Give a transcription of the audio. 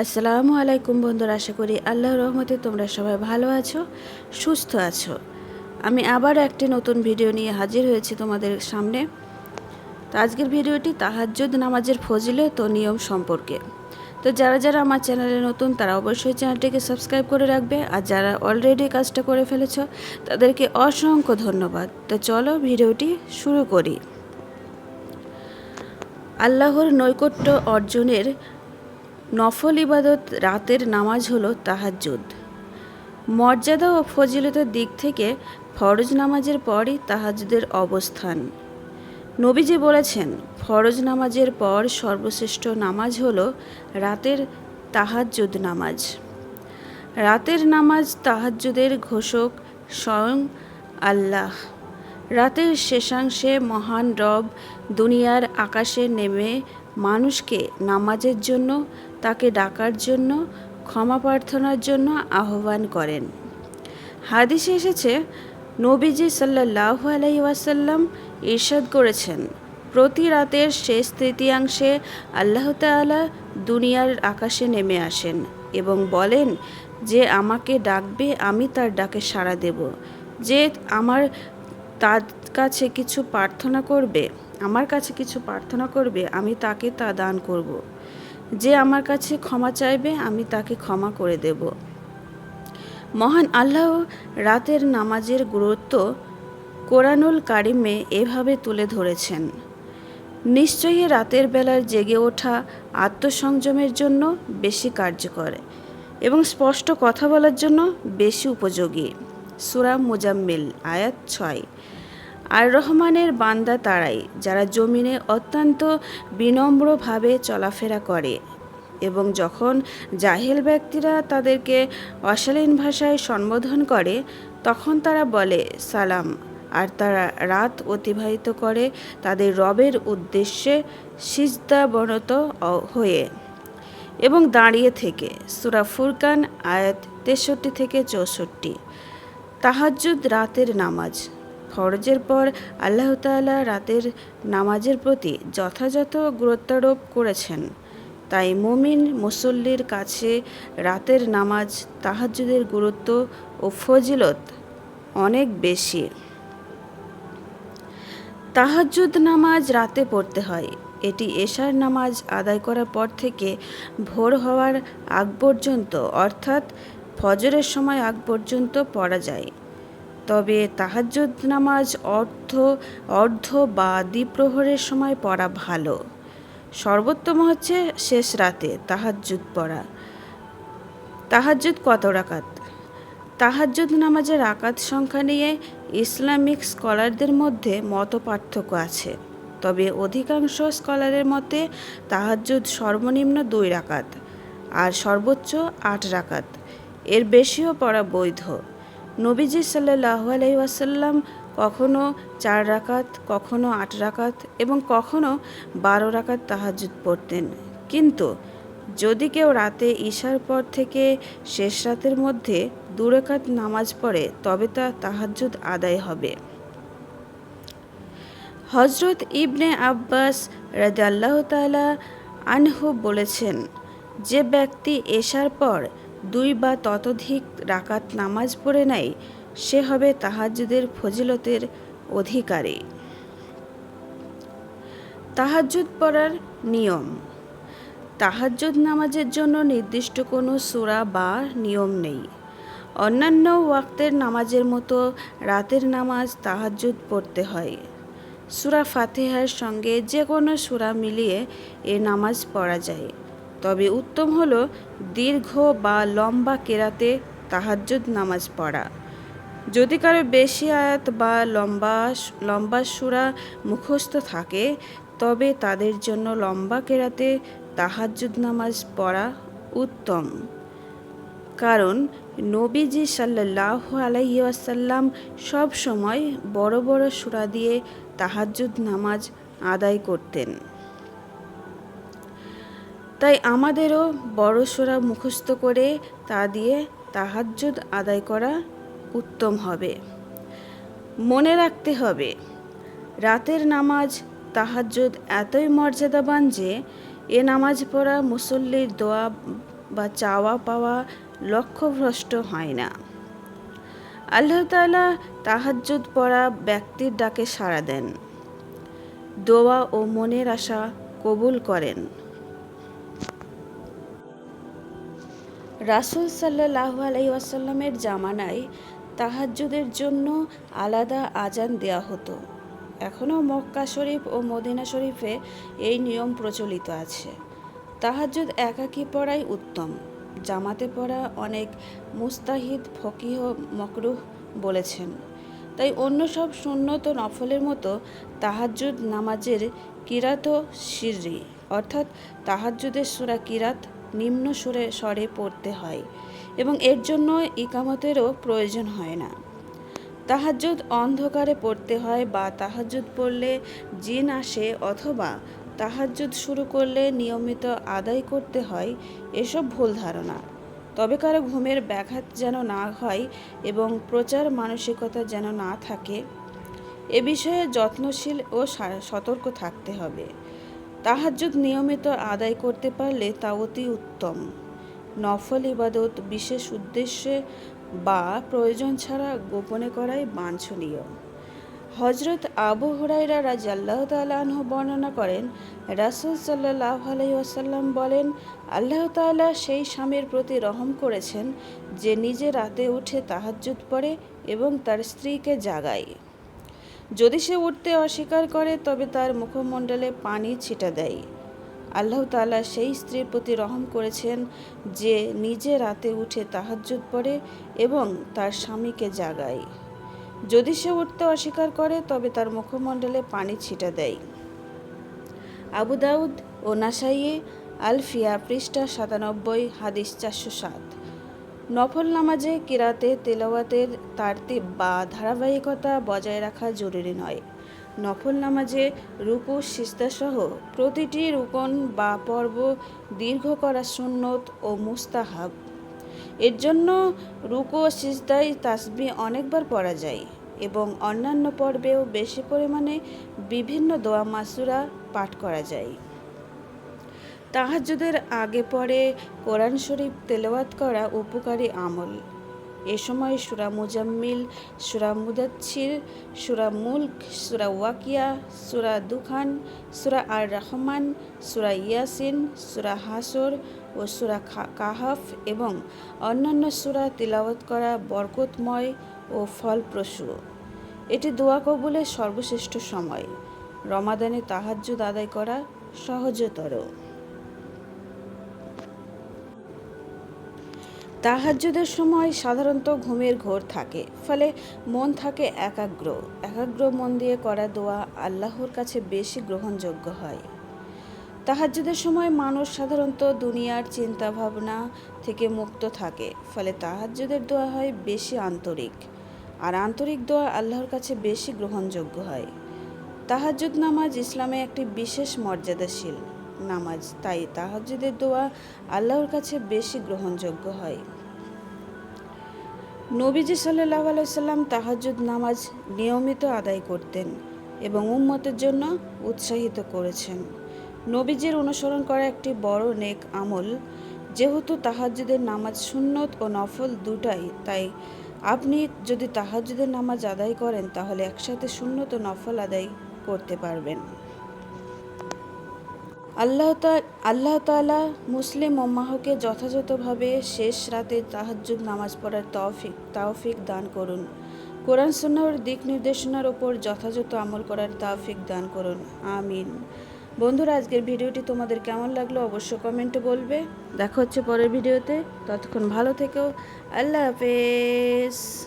আসসালামু আলাইকুম বন্ধুরা, আশা করি আল্লাহর রহমতে তোমরা সবাই ভালো আছো, সুস্থ আছো। আমি আবার একটি নতুন ভিডিও নিয়ে হাজির হয়েছি তোমাদের সামনে। তো আজকের ভিডিওটি তাহাজ্জুদ নামাজের ফজিলত তো নিয়ম সম্পর্কে। তো যারা যারা আমার চ্যানেলে নতুন, তারা অবশ্যই চ্যানেলটিকে সাবস্ক্রাইব করে রাখবে। আর যারা অলরেডি কাজটা করে ফেলেছ, তাদেরকে অসংখ্য ধন্যবাদ। তো চলো ভিডিওটি শুরু করি। আল্লাহর নৈকট্য অর্জনের নফল ইবাদত রাতের নামাজ হলো তাহাজ্জুদ। মর্যাদা ও ফজিলতের দিক থেকে ফরজ নামাজের পরই তাহাজ্জুদের অবস্থান। নবীজি বলেছেন, ফরজ নামাজের পর সর্বশ্রেষ্ঠ নামাজ হল রাতের তাহাজ্জুদ নামাজ। রাতের নামাজ তাহাজ্জুদের ঘোষক স্বয়ং আল্লাহ। রাতের শেষাংশে মহান রব দুনিয়ার আকাশে নেমে মানুষকে নামাজের জন্য তাকে ডাকার জন্য, ক্ষমা প্রার্থনার জন্য আহ্বান করেন হাদিসে এসেছে, নবীজি সাল্লাহ আলাই ওয়াসাল্লাম ইরশাদ করেছেন, প্রতি রাতের শেষ তৃতীয়াংশে আল্লাহ তাআলা দুনিয়ার আকাশে নেমে আসেন এবং বলেন, যে আমাকে ডাকবে, আমি তার ডাকে সাড়া দেব যে আমার তার কাছে কিছু প্রার্থনা করবে, আমার কাছে কিছু প্রার্থনা করবে, আমি তাকে তা দান করব। যে আমার কাছে ক্ষমা চাইবে, আমি তাকে ক্ষমা করে দেব। মহান আল্লাহ রাতের নামাজের গুরুত্ব কোরআনুল কারিমে এভাবে তুলে ধরেছেন। নিশ্চয়ই রাতের বেলার জেগে ওঠা আত্মসংযমের জন্য বেশি কার্যকর এবং স্পষ্ট কথা বলার জন্য বেশি উপযোগী। সুরা মুজাম্মিল, আয়াত ছয়। আর রহমানের বান্দা তারাই, যারা জমিনে অত্যন্ত বিনম্রভাবে চলাফেরা করে এবং যখন জাহেল ব্যক্তিরা তাদেরকে অশালীন ভাষায় সম্বোধন করে, তখন তারা বলে, সালাম। আর তারা রাত অতিবাহিত করে তাদের রবের উদ্দেশ্যে সিজদাবনত হয়ে এবং দাঁড়িয়ে থেকে। সুরা ফুরকান আয়াত তেষট্টি থেকে চৌষট্টি। তাহাজ্জুদ রাতের নামাজ। ফরজের পর আল্লাহ তাআলা রাতের নামাজের প্রতি যথাযথ গুরুত্বারোপ করেছেন। তাই মুমিন মুসল্লির কাছে রাতের নামাজ তাহাজ্জুদের গুরুত্ব ও ফজিলত অনেক বেশি। তাহাজ্জুদ নামাজ রাতে পড়তে হয়। এটি এশার নামাজ আদায় করার পর থেকে ভোর হওয়ার আগ পর্যন্ত অর্থাৎ ফজরের সময় আগ পর্যন্ত পড়া যায়। তবে তাহাজ্জুদ নামাজ অর্ধ অর্ধ বা দ্বিপ্রহরের সময় পড়া ভালো। সর্বোত্তম হচ্ছে শেষ রাতে তাহাজ্জুদ পড়া। তাহাজ্জুদ কত রাকাত? তাহাজ্জুদ নামাজের আকাত সংখ্যা নিয়ে ইসলামিক স্কলারদের মধ্যে মত পার্থক্য আছে। তবে অধিকাংশ স্কলারের মতে তাহাজ্জুদ সর্বনিম্ন দুই রাকাত আর সর্বোচ্চ আট রাকাত। এর বেশিও পড়া বৈধ। নবীজি সাল্লাহ আলহিহাসাল্লাম কখনো চার রাকাত, কখনো আট রাকাত এবং কখনো বারো রাকাত তাহাজুদ পড়তেন। কিন্তু যদি কেউ রাতে ঈশার পর থেকে শেষ রাতের মধ্যে দুরাকাত নামাজ পড়ে, তবে তা তাহাজুদ আদায় হবে। হজরত ইবনে আব্বাস রাজাল্লাহ তালা আনহু বলেছেন, যে ব্যক্তি এশার পর দুই বা ততোধিক রাকাত নামাজ পড়ে নেয়, সে হবে তাহাজুদের ফজিলতের অধিকারী। তাহাজুদ পড়ার নিয়ম। তাহাজ্জুদ নামাজের জন্য নির্দিষ্ট কোনো সুরা বা নিয়ম নেই। অন্যান্য ওয়াক্তের নামাজের মতো রাতের নামাজ তাহাজ্জুদ পড়তে হয়। সুরা ফাতেহার সঙ্গে যে কোনো সুরা মিলিয়ে এ নামাজ পড়া যায়। তবে উত্তম হলো দীর্ঘ বা লম্বা কেরাতে তাহাজ্জুদ নামাজ পড়া। যদি কারও বেশি আয়াত বা লম্বা লম্বা সুরা মুখস্থ থাকে, তবে তাদের জন্য লম্বা কেরাতে তাহাজ্জুদ নামাজ পড়া উত্তম। কারণ নবীজি সাল্লাহ আলাইসাল্লাম সব সময় বড় বড় সুরা দিয়ে তাহাজ্জুদ নামাজ আদায় করতেন। তাই আমাদেরও বড় সোরা মুখস্থ করে তা দিয়ে তাহাজ্জুদ আদায় করা উত্তম হবে। মনে রাখতে হবে, রাতের নামাজ তাহাজ্জুদ এতই মর্যাদাবান যে এ নামাজ পড়া মুসল্লির দোয়া বা চাওয়া পাওয়া লক্ষ্যভ্রষ্ট হয় না। আল্লাহ তাআলা তাহাজ্জুদ পড়া ব্যক্তির ডাকে সাড়া দেন। দোয়া ও মনের আশা কবুল করেন। রাসূল সাল্লাহ আলাইহি ওয়াসাল্লামের জামানায় তাহাজ্জুদের জন্য আলাদা আজান দেয়া হতো। এখনও মক্কা শরীফ ও মদিনা শরীফে এই নিয়ম প্রচলিত আছে। তাহাজ্জুদ একাকী পড়াই উত্তম। জামাতে পড়া অনেক মুস্তাহিদ, ফকিহ, মকরুহ বলেছেন। তাই অন্য সব সুন্নত নফলের মতো তাহাজ্জুদ নামাজের কিরাত সিররি, অর্থাৎ তাহাজ্জুদের সুরা কিরাত নিম্ন সুরে স্বরে পড়তে হয় এবং এর জন্য ইকামতেরও প্রয়োজন হয় না। তাহাজ্জুদ অন্ধকারে পড়তে হয় বা তাহাজ্জুদ পড়লে জিন আসে অথবা তাহাজ্জুদ শুরু করলে নিয়মিত আদায় করতে হয় এসব ভুল ধারণা। তবে কারও ঘুমের ব্যাঘাত যেন না হয় এবং প্রচার মানসিকতা যেন না থাকে, এ বিষয়ে যত্নশীল ও সতর্ক থাকতে হবে। তাহাজ্জুদ নিয়মিত আদায় করতে পারলে তা অতি উত্তম। নফল ইবাদত বিশেষ উদ্দেশ্যে বা প্রয়োজন ছাড়া গোপনে করাই বাঞ্ছনীয়। হজরত আবু হুরাইরা রাজিয়াল্লাহ তালাহ বর্ণনা করেন, রাসুল সাল্লাহ আলাই ওয়াসাল্লাম বলেন, আল্লাহ তাআলা সেই স্বামীর প্রতি রহম করেছেন যে নিজে রাতে উঠে তাহাজ্জুদ পড়ে এবং তার স্ত্রীকে জাগায়। যদি সে উঠতে অস্বীকার করে, তবে তার মুখমণ্ডলে পানি ছিটা দেয়। আল্লাহ তাআলা সেই স্ত্রীর প্রতি রহম করেছেন যে নিজে রাতে উঠে তাহাজ্জুদ পড়ে এবং তার স্বামীকে জাগায়। যদি সে উঠতে অস্বীকার করে, তবে তার মুখমণ্ডলে পানি ছিটা দেয়। আবু দাউদ ও নাসাইয়ে আলফিয়া পৃষ্ঠা সাতানব্বই, হাদিস চারশো সাত। নফল নামাজে কিরাতে তেলাওয়াতের তারতিব বা ধারাবাহিকতা বজায় রাখা জরুরি নয়। নফল নামাজে রুকু সিস্তাসহ প্রতিটি রুকন বা পর্ব দীর্ঘ করা সুন্নত ও মুস্তাহাব। এর জন্য রুকু ও সিজদায় তাসবি অনেকবার পড়া যায় এবং অন্যান্য পর্বেও বেশি পরিমাণে বিভিন্ন দোয়া মাসুরা পাঠ করা যায়। তাহাজ্জুদের আগে পরে কোরআন শরীফ তেলাওয়াত করা উপকারী আমল। এ সময় সুরা মুজাম্মিল, সুরা মুদাচ্ছির, সুরা মুল্ক, সুরা ওয়াকিয়া, সুরা দুখান, সুরা আর রহমান সুরা ইয়াসিন, সুরা হাসর ও সুরা কাহাফ এবং অন্যান্য সুরা তিলাওয়াত করা বরকতময় ও ফলপ্রসূ। এটি দোয়া কবুলের সর্বশ্রেষ্ঠ সময়। রমাদানে তাহাজ্জুদ আদায় করা সহজতর। তাহাজ্জুদের সময় সাধারণত ঘুমের ঘোর থাকে, ফলে মন থাকে একাগ্র। একাগ্র মন দিয়ে করা দোয়া আল্লাহর কাছে বেশি গ্রহণযোগ্য হয়। তাহাজ্জুদের সময় মানুষ সাধারণত দুনিয়ার চিন্তা ভাবনা থেকে মুক্ত থাকে, ফলে তাহাজ্জুদের দোয়া হয় বেশি আন্তরিক। আর আন্তরিক দোয়া আল্লাহর কাছে বেশি গ্রহণযোগ্য হয়। তাহাজ্জুদ নামাজ ইসলামে একটি বিশেষ মর্যাদাশীল। নামাজ, তাই তাহাজ্জুদের দোয়া আল্লাহর কাছে বেশি গ্রহণযোগ্য হয়। নবীজি সাল্লাহ আলাইসাল্লাম তাহাজ্জুদ নামাজ নিয়মিত আদায় করতেন এবং উম্মতের জন্য উৎসাহিত করেছেন। নবীজির অনুসরণ করা একটি বড় নেক আমল, যেহেতু তাহাজ্জুদের নামাজ সুন্নত ও নফল দুটাই, তাই আপনি যদি তাহাজ্জুদের নামাজ আদায় করেন, তাহলে একসাথে সুন্নত ও নফল আদায় করতে পারবেন। আল্লাহ আল্লাহ তাআলা মুসলিম ওম্মাহকে যথাযথভাবে শেষ রাতে তাহাজ্জুদ নামাজ পড়ার তৌফিক তৌফিক দান করুন। কোরআন সুন্নাহর দিক নির্দেশনার ওপর যথাযথ আমল করার তৌফিক দান করুন। আমিন। বন্ধুরা, আজকের ভিডিওটি তোমাদের কেমন লাগল অবশ্য কমেন্টে বলবে। দেখা হচ্ছে পরের ভিডিওতে। ততক্ষণ ভালো থেকো। আল্লাহ হাফেজ।